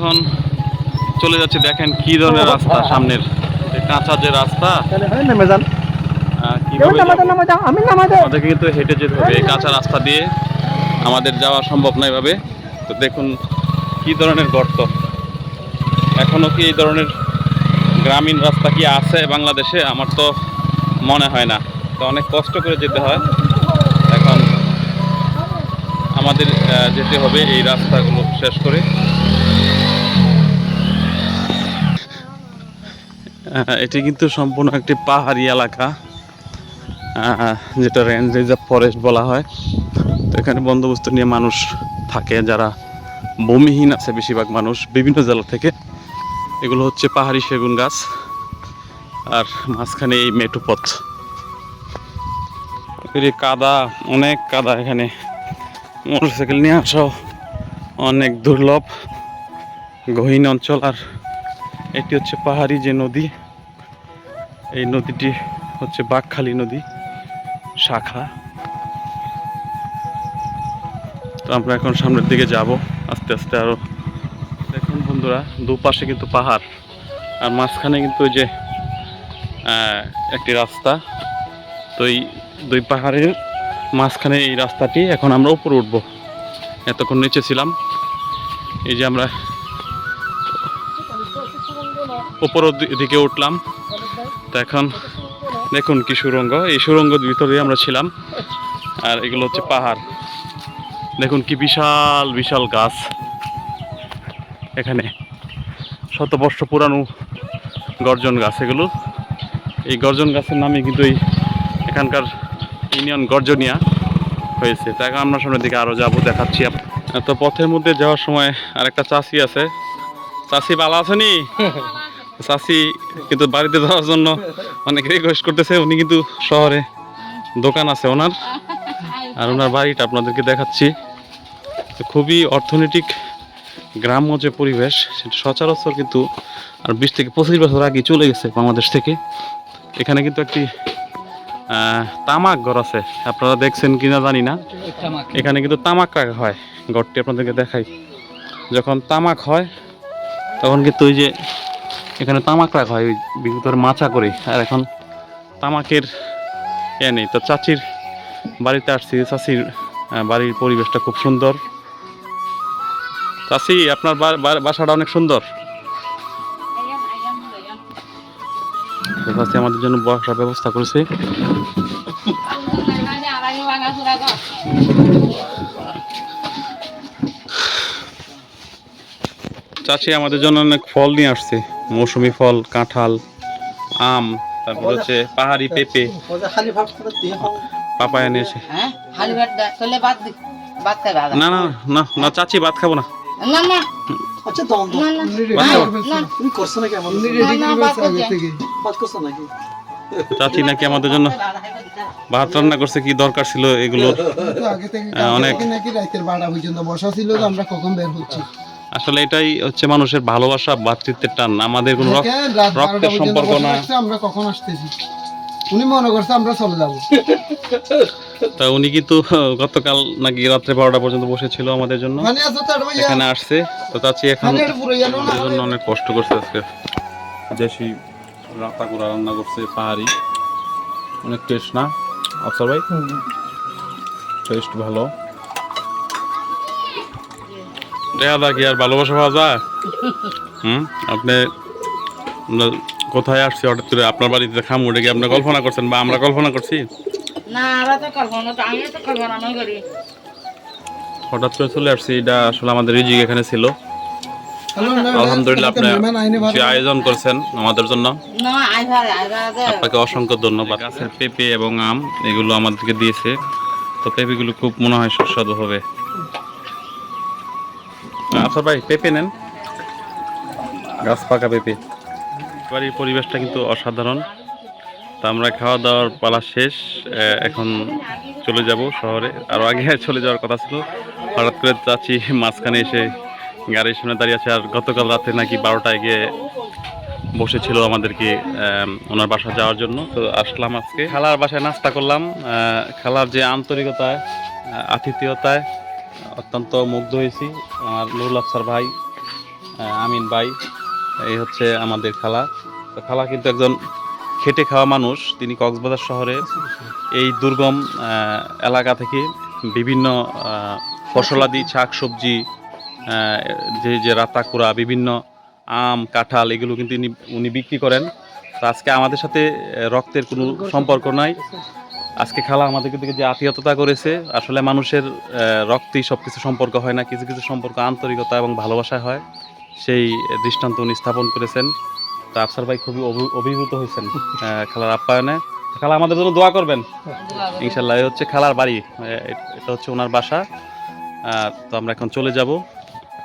এখন চলে যাচ্ছি দেখেন কি ধরনের রাস্তা সামনের। কাঁচা যে রাস্তা আমাদেরকে কিন্তু হেঁটে যেতে হবে এই কাঁচা রাস্তা দিয়ে। আমাদের যাওয়া সম্ভব নয় এভাবে। তো দেখুন কি ধরনের গর্ত। এখনও কি এই ধরনের গ্রামীণ রাস্তা কি আছে বাংলাদেশে? আমার তো মনে হয় না। তো অনেক কষ্ট করে যেতে হয়। এখন আমাদের যেতে হবে এই রাস্তাগুলো শেষ করে। এটি কিন্তু সম্পূর্ণ একটি পাহাড়ি এলাকা যেটা রেঞ্জ রিজার্ভ ফরেস্ট বলা হয়। তো এখানে বন্দোবস্ত নিয়ে মানুষ থাকে, যারা ভূমিহীন আছে বেশিরভাগ মানুষ, বিভিন্ন জেলা থেকে। এগুলো হচ্ছে পাহাড়ি সেগুন গাছ, আর মাঝখানে এই মেটু পথ। এই কাদা, অনেক কাদা এখানে। মোটরসাইকেল নিয়ে আসাও অনেক দুর্লভ, গহীন অঞ্চল, আর এটি হচ্ছে পাহাড়ি যে নদী এই নদীটি হচ্ছে বাঘখালী নদী শাখা। তো আমরা এখন সামনের দিকে যাব, আস্তে আস্তে আরও দেখুন বন্ধুরা, দুপাশে কিন্তু পাহাড়, আর মাঝখানে কিন্তু ওই যে একটি রাস্তা। তো এই দুই পাহাড়ের মাঝখানে এই রাস্তাটি, এখন আমরা উপরে উঠবো। এতক্ষণ নিচে ছিলাম। এই যে আমরা উপরের দিকে উঠলাম। এখন দেখুন কি সুরঙ্গ। এই সুরঙ্গের ভিতরে আমরা ছিলাম, আর এগুলো হচ্ছে পাহাড়। দেখুন কি বিশাল বিশাল গাছ এখানে। শত বর্ষ পুরানো গর্জন গাছ এগুলো। এই গর্জন গাছের নামে কিন্তু এই এখানকার ইউনিয়ন গর্জনিয়া হয়েছে। তাই আমরা সামনের দিকে আরও যাব, দেখাচ্ছি তো পথের মধ্যে যাওয়ার সময় আরেকটা চাষি আছে। চাষি ভালো আছেনি চাষি কিন্তু বাড়িতে যাওয়ার জন্য অনেক রিকোয়েস্ট করতেছে, উনি কিন্তু শহরে দোকান আছে ওনার। আর ওনার বাড়িটা আপনাদেরকে দেখাচ্ছি। খুবই অর্থনৈতিক গ্রাম্য যে পরিবেশ, সেটা সচরাচর কিন্তু আর বিশ থেকে পঁচিশ বছর আগে চলে গেছে বাংলাদেশ থেকে। এখানে কিন্তু একটি তামাক ঘর আছে। আপনারা দেখছেন কিনা জানি না। এখানে কিন্তু তামাক রাখা হয়। ঘরটি আপনাদেরকে দেখাই। যখন তামাক হয়, তখন কিন্তু ওই যে এখানে তামাক রাখা হয় ভিতরে মাচা করে। আর এখন তামাকের এ নেই। তো চাচির বাড়িতে আসছি, চাচির বাড়ির পরিবেশটা খুব সুন্দর। চাচি, আপনার বাসাটা অনেক সুন্দর। আমাদের জন্য বসার ব্যবস্থা করেছে। চাচি আমাদের জন্য অনেক ফল নিয়ে আসছে। মৌসুমি ফল কাঁঠাল আম তারপর হচ্ছে পাহাড়ি পেঁপে। খালি ভাব করে পাপায়া নিয়েছে হ্যাঁ? খালি ভাত দে চলে ভাত দি ভাত খাবে আদা না না। না না। চাচি ভাত খাব। না। আচ্ছা চাচি নাকি আমাদের জন্য ভাত রান্না করছে কি দরকার ছিল এগুলো? অনেক- নাকি রাতের বারোটা পর্যন্ত বসা ছিল আমরা কখন বের হচ্ছি? আসলে এটাই হচ্ছে মানুষের ভালোবাসা ভাতৃত্বের টান। আমাদের কোনো রক- রক্তের সম্পর্ক না। আমরা কখন আসতেছি? উনি মনে করছে আমরা চলে যাব। তা উনি কিন্তু গতকাল নাকি রাত্রে বারোটা পর্যন্ত বসেছিল আমাদের জন্য। মানে এখানে আসছে। তো চাচি এখন মানে জন্য অনেক কষ্ট করছে আজকে। দেশি রাতা করে রান্না করছে পাহাড়ি। অনেক টেস্ট না? আফসার ভাই? টেস্ট ভালো। দেখা কি আর ভালোবাসা পাওয়া যায়। হুম? আপনি কোথায় আসছি হঠাৎ করে? আপনার বাড়িতে খাম উঠে গিয়ে আপনি কল্পনা করছেন বা আমরা কল্পনা করছি? না আমরা তো কল্পনা তো আমি তো কল্পনা নই করি। হঠাৎ করে চলে আসছি এটা আসলে আমাদের রিজিক এখানে ছিল। আলহামদুলিল্লাহ আপনি। যে আয়োজন করছেন আমাদের জন্য। আপনাকে অসংখ্য ধন্যবাদ। গাছের পেঁপে এবং আম এগুলো আমাদেরকে দিয়েছে। তো পেঁপেগুলো খুব মনে হয় সুস্বাদু হবে। আচ্ছা ভাই, পেঁপে নেন। গাছ পাকা পেঁপে। বাড়ির পরিবেশটা কিন্তু অসাধারণ। তা আমরা খাওয়া দাওয়ার পালা শেষ এখন চলে যাব শহরে। আরও আগে চলে যাওয়ার কথা ছিল। হঠাৎ করে চাচি মাঝখানে এসে গাড়ির সামনে দাঁড়িয়ে আছে, আর গতকাল রাতে নাকি বারোটায় গিয়ে বসেছিল আমাদেরকে ওনার বাসা যাওয়ার জন্য। তো আসলাম আজকে। খালার বাসায় নাস্তা করলাম। খালার যে আন্তরিকতায় আতিথেয়তায় অত্যন্ত মুগ্ধ হয়েছি। আমার নুরুল আফসার ভাই আমিন ভাই, এই হচ্ছে আমাদের খালা। তো খালা কিন্তু একজন খেটে খাওয়া মানুষ। তিনি কক্সবাজার শহরে এই দুর্গম এলাকা থেকে বিভিন্ন ফসলাদি শাক সবজি যে যে রাতাকুড়া বিভিন্ন আম, কাঁঠাল, এগুলো কিন্তু উনি বিক্রি করেন। আজকে আমাদের সাথে রক্তের কোনো সম্পর্ক নাই। আজকে খালা আমাদের দিকে যে আত্মীয়তা করেছে, আসলে মানুষের রক্তেই সব কিছু সম্পর্ক হয় না, কিছু কিছু সম্পর্ক আন্তরিকতা এবং ভালোবাসা হয়, সেই দৃষ্টান্ত উনি স্থাপন করেছেন। তা আফসার ভাই খুবই অভিভূত হয়েছেন খেলার আপ্যায়নে। খালা, আমাদের জন্য দোয়া করবেন। ইনশাল্লাহ এই হচ্ছে খালার বাড়ি এটা হচ্ছে ওনার বাসা। তো আমরা এখন চলে যাব।